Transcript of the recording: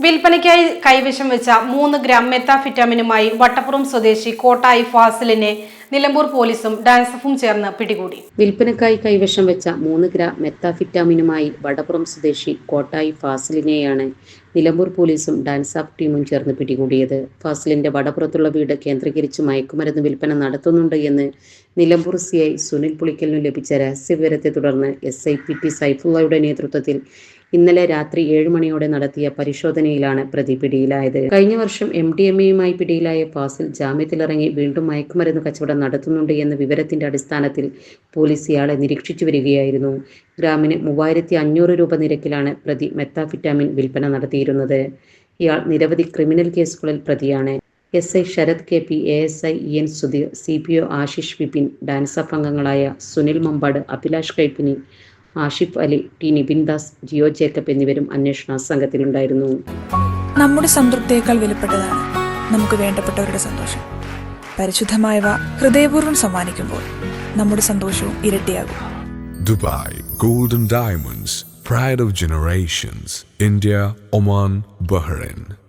വിൽപ്പനയ്ക്കായി കൈവശം വെച്ച മൂന്ന് ഗ്രാം മെത്താഫിറ്റാമിനുമായി വട്ടപ്പുറം സ്വദേശി കോട്ടായി ഫാസിലിനെ നിലമ്പൂർ പോലീസും ഡാൻസഫും ചേർന്ന് പിടികൂടി. വിൽപ്പനക്കായി കൈവശം വെച്ച മൂന്ന് ഗ്രാം മെത്താഫിറ്റാമിനുമായി വടപ്പുറം സ്വദേശി കോട്ടായി ഫാസിലിനെയാണ് നിലമ്പൂർ പോലീസും ഡാൻസാപ്പ് ടീമും ചേർന്ന് പിടികൂടിയത്. ഫാസിലിന്റെ വടപ്പുറത്തുള്ള വീട് കേന്ദ്രീകരിച്ച് മയക്കുമരുന്ന് വിൽപ്പന നടത്തുന്നുണ്ട് എന്ന് നിലമ്പൂർ സി ഐ സുനിൽ പുളിക്കലിനു ലഭിച്ച രഹസ്യവിവരത്തെ തുടർന്ന് എസ് ഐ പി ടി സൈഫുള്ളയുടെ നേതൃത്വത്തിൽ ഇന്നലെ രാത്രി ഏഴ് മണിയോടെ നടത്തിയ പരിശോധനയിലാണ് പ്രതി പിടിയിലായത്. കഴിഞ്ഞ വർഷം എം ഡി എം എയുമായി പിടിയിലായ ഫാസിൽ ജാമ്യത്തിലിറങ്ങി വീണ്ടും മയക്കുമരുന്ന് കച്ചവടം നടത്തുന്നുണ്ട് എന്ന വിവരത്തിന്റെ അടിസ്ഥാനത്തിൽ പോലീസ് ഇയാളെ നിരീക്ഷിച്ചു വരികയായിരുന്നു. ഗ്രാമിന് മൂവായിരത്തി അഞ്ഞൂറ് രൂപ നിരക്കിലാണ് പ്രതി മെത്താഫിറ്റാമിൻ വിൽപ്പന നടത്തിയിരുന്നത്. ഇയാൾ നിരവധി ക്രിമിനൽ കേസുകളിൽ പ്രതിയാണ്. S I Sarath K P A S I E N Sudheer C P O Ashish Vipin DANSAF അംഗങ്ങളായ സുനിൽ മമ്പാട് അഭിലാഷ് കൈപ്പിനി ആഷിഫ് അലി ടി നിബിൻ ദാസ് ജിയോ ജേക്കബ് എന്നിവരും അന്വേഷണ സംഘത്തിലുണ്ടായിരുന്നു. നമ്മുടെ സംതൃപ്തിയേക്കാൾ വിലപ്പെട്ടതാണ് നമുക്ക് വേണ്ടപ്പെട്ടവരുടെ സന്തോഷം. പരിശുദ്ധമായവ ഹൃദയപൂർവം സമ്മാനിക്കുമ്പോൾ നമ്മുടെ സന്തോഷവും ഇരട്ടിയാകും. Dubai golden diamonds pride of generations India Oman Bahrain.